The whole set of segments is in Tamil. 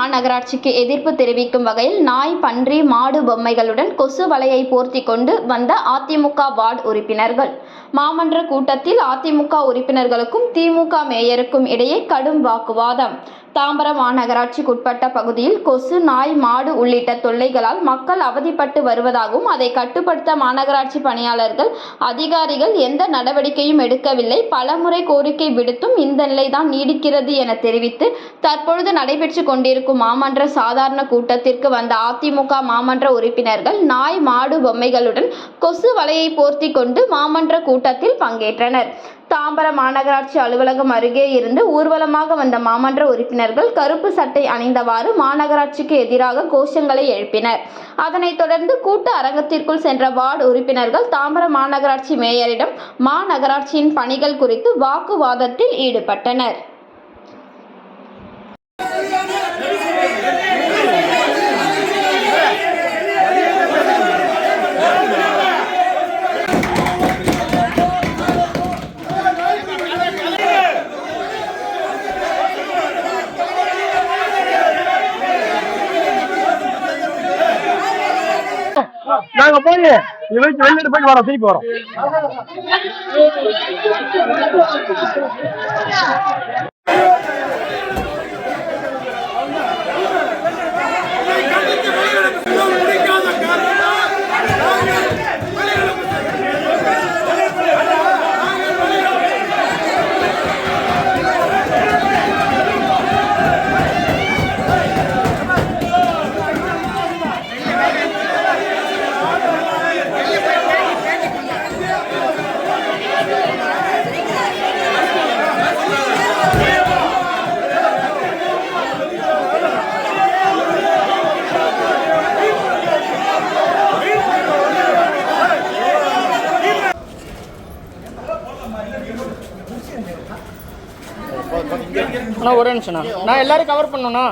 மாநகராட்சிக்கு எதிர்ப்பு தெரிவிக்கும் வகையில் நாய் பன்றி மாடு பொம்மைகளுடன் கொசு வலையை போர்த்தி கொண்டு வந்த அதிமுக வார்டு உறுப்பினர்கள். மாமன்ற கூட்டத்தில் அதிமுக உறுப்பினர்களுக்கும் திமுக மேயருக்கும் இடையே கடும் வாக்குவாதம். தாம்பரம் மாநகராட்சிக்குட்பட்ட பகுதியில் கொசு நாய் மாடு உள்ளிட்ட தொல்லைகளால் மக்கள் அவதிப்பட்டு வருவதாகவும் அதை கட்டுப்படுத்த மாநகராட்சி பணியாளர்கள் அதிகாரிகள் எந்த நடவடிக்கையும் எடுக்கவில்லை. பலமுறை கோரிக்கை விடுத்தும் இந்த நிலைதான் நீடிக்கிறது என தெரிவித்து தற்பொழுது நடைபெற்று கொண்டிருக்கும் மாமன்ற சாதாரண கூட்டத்திற்கு வந்த அதிமுக மாமன்ற உறுப்பினர்கள் நாய் மாடு பொம்மைகளுடன் கொசு வலையை போர்த்தி கொண்டு மாமன்ற கூட்டத்தில் பங்கேற்றனர். தாம்பரம் மாநகராட்சி அலுவலகம் அருகே இருந்து ஊர்வலமாக வந்த மாமன்ற உறுப்பினர்கள் கருப்பு சட்டை அணிந்தவாறு மாநகராட்சிக்கு எதிராக கோஷங்களை எழுப்பினர். அதனைத் தொடர்ந்து கூட்டு அரங்கத்திற்குள் சென்ற வார்டு உறுப்பினர்கள் தாம்பரம் மாநகராட்சி மேயரிடம் மாநகராட்சியின் பணிகள் குறித்து வாக்குவாதத்தில் ஈடுபட்டனர். நாங்க போய் வெளியிட்டு வெளியிட்டு போயிட்டு வரோம் திருப்பி வரோம் அண்ணா ஒரே நிமிஷம்ண்ணா. நான் எல்லாரும் கவர் பண்ணணும்ண்ணா.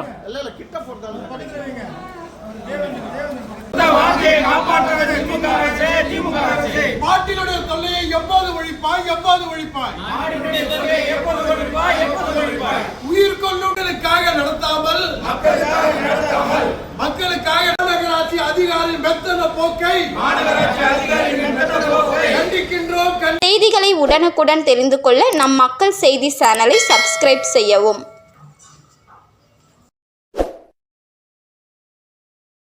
பாட்டினுடைய தொல்லையை எப்போது ஒழிப்பாய் எப்போது ஒழிப்பாய். உயிர் கொள்ளுங்களுக்காக நடத்தாமல் மக்களுக்காக நகராட்சி அதிகாரி மெத்தன போக்கை மாநகர செய்திகளை உடனுக்குடன் தெரிந்து கொள்ள நம் மக்கள் செய்தி சேனலை சப்ஸ்கிரைப் செய்யவும்.